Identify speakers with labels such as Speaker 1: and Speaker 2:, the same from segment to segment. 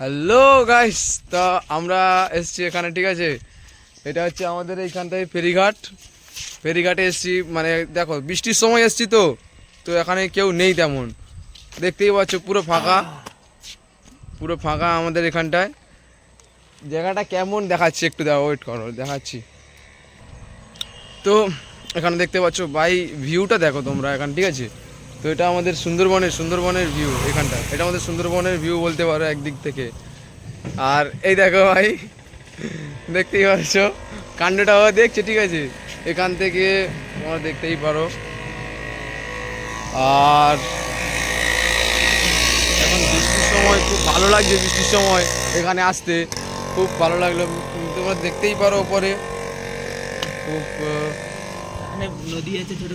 Speaker 1: Hello guys তা আমরা এসছি এখানে, ঠিক আছে? এটা হচ্ছে আমাদের এইখান থেকে ফেরিঘাট। ফেরিঘাটে এসছি মানে দেখো, বৃষ্টির সময় এসছি তো তো এখানে কেউ নেই তেমন। দেখতেই পাচ্ছ, পুরো ফাঁকা। পুরো ফাঁকা আমাদের এখানটায়। জায়গাটা কেমন দেখাচ্ছি একটু দেখো ওয়েট করো, দেখাচ্ছি। তো এখানে দেখতে পাচ্ছ বাই ভিউটা দেখো তোমরা এখান, ঠিক আছে? তো এটা আমাদের সুন্দরবনের সুন্দরবনের ভিউ এখানটা। এটা আমাদের সুন্দরবনের ভিউ বলতে পারো একদিক থেকে। আর এই দেখো ভাই, দেখতেই পাচ্ছ? কাণ্ডটাও দেখছে, ঠিক আছে? এখান থেকে তোমরা দেখতেই পারো। আর এখন বৃষ্টির সময় খুব ভালো লাগছে বৃষ্টির সময় এখানে আসতে। খুব ভালো লাগল। তোমরা দেখতেই পারো ওপরে। খুব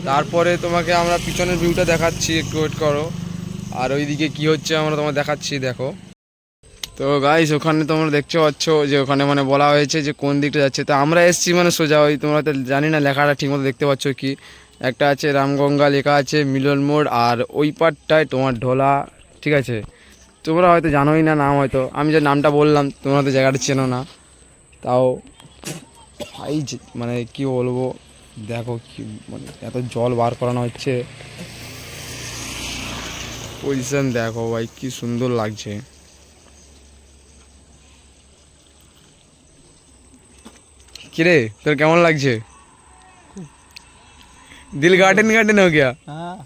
Speaker 1: তারপরে তোমাকে আমরা পিছনের ভিউটা দেখাচ্ছি, একটু ওয়েট করো। আর ওইদিকে কি হচ্ছে আমরা তোমার দেখাচ্ছি, দেখো। তো গাইস ওখানে তোমরা দেখতে পাচ্ছ যে ওখানে মানে বলা হয়েছে যে কোন দিকটা যাচ্ছে। তো আমরা এসছি মানে সোজা ওই, তোমরা তো জানি না, লেখাটা ঠিকমতো দেখতে পাচ্ছ কি? একটা আছে রামগঙ্গা, লেখা আছে মিলন মোড়, আর ওই পারটায় তোমার ঢোলা, ঠিক আছে? তোমরা হয়তো জানোই না নাম হয়তো। আমি যে নামটা বললাম, তোমরা তো জায়গাটা চেনো না। তাও, ভাই মানে কি বলব? দেখো কি মানে এত জল বার করানো হচ্ছে পজিশন দেখো ভাই কি সুন্দর লাগছে কিরে তোর কেমন লাগছে দিল गार्डन गार्डन हो गया
Speaker 2: হ্যাঁ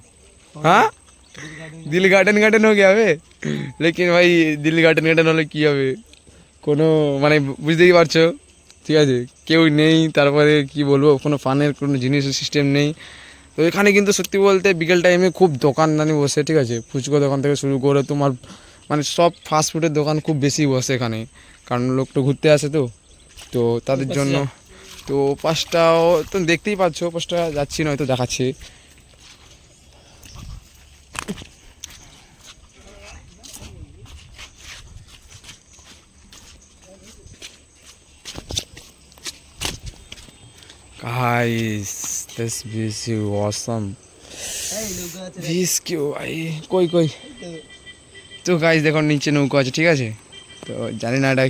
Speaker 1: हाँ দিল গার্ডেন গার্ডেন हो गया হবে লেকিন ভাই দিল গার্ডেন গার্ডেন হলে কি হবে কোনো মানে বুঝতেই পারছো ঠিক আছে? কেউ নেই তারপরে কি বলব কোনো ফানের কোনো জিনিসের সিস্টেম নেই। তো এখানে কিন্তু সত্যি বলতে বিকেল টাইমে খুব দোকানদানি বসে ঠিক আছে? ফুচকো দোকান থেকে শুরু করে তোমার মানে সব ফাস্ট ফুডের দোকান খুব বেশি বসে এখানে। কারণ লোক তো ঘুরতে আসে তো। তো তাদের জন্য তো পাঁচটাও তো দেখতেই পাচ্ছ পাঁচটা যাচ্ছি নয়তো দেখাচ্ছি। Is awesome.
Speaker 2: এই নৌকা আছে
Speaker 1: Views কেউ ভাই কই কই তো গাইস দেখো নিচে নৌকো আছে ঠিক আছে তো জানি না এটা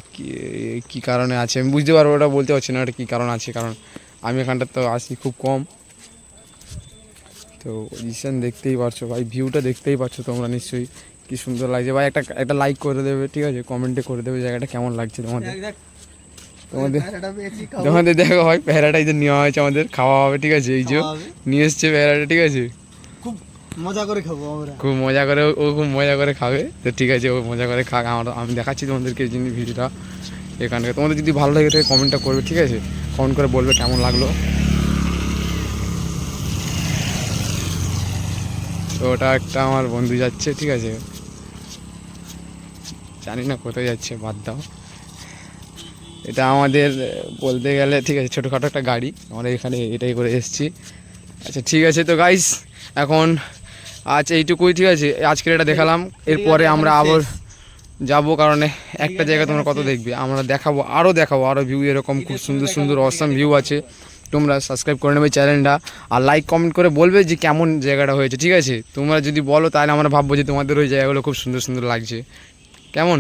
Speaker 1: কি কারণে আছে আমি বুঝতে পারব ওটা বলতে পারছি না এটা কী কারণ আছে কারণ আমি এখানটা তো আসি খুব কম তো পজিশন দেখতেই পারছ ভাই ভিউটা দেখতেই পাচ্ছ তোমরা নিশ্চয়ই কি সুন্দর লাগছে ভাই একটা একটা লাইক করে দেবে, ঠিক আছে? কমেন্টে করে দেবে, জায়গাটা কেমন লাগছে তোমাদের? তোমাদের তোমাদের দেখো ভাই প্যারাটা এই যে নেওয়া হয়েছে আমাদের খাওয়া হবে ঠিক আছে এই যে নিয়ে এসছে প্যারাটা ঠিক আছে।
Speaker 2: খুব মজা করে খাব আমরা।
Speaker 1: খুব মজা করে ও খুব মজা করে খাবে। তো ঠিক আছে ও মজা করে খাক আমার আমি দেখাচ্ছি তোমাদেরকে এই জিনিস ভিডিওটা এখানকে তোমাদের যদি ভালো লাগে তাহলে কমেন্টটা করবে ঠিক আছে? কমেন্ট করে বলবে কেমন লাগল। তো ওটা একটা আমার বন্ধু যাচ্ছে ঠিক আছে। জানি না কোথায় যাচ্ছে বাদ দাও। এটা আমাদের বলতে গেলে ঠিক আছে ছোটোখাটো একটা গাড়ি। আমরা এখানে এটাই করে এসেছি। আচ্ছা ঠিক আছে তো গাইস এখন আজ এইটুকুই ঠিক আছে? আজকের এটা দেখালাম। এরপরে আমরা আবার যাব কারণে একটা জায়গা তোমরা কত দেখবে? আমরা দেখাবো আরও দেখাবো আরও ভিউ এরকম খুব সুন্দর সুন্দর অসাম ভিউ আছে। তোমরা সাবস্ক্রাইব করে নেবে চ্যানেলটা আর লাইক কমেন্ট করে বলবে যে কেমন জায়গাটা হয়েছে ঠিক আছে? তোমরা যদি বলো তাহলে আমরা ভাববো যে তোমাদের ওই জায়গাগুলো খুব সুন্দর সুন্দর লাগছে। কেমন?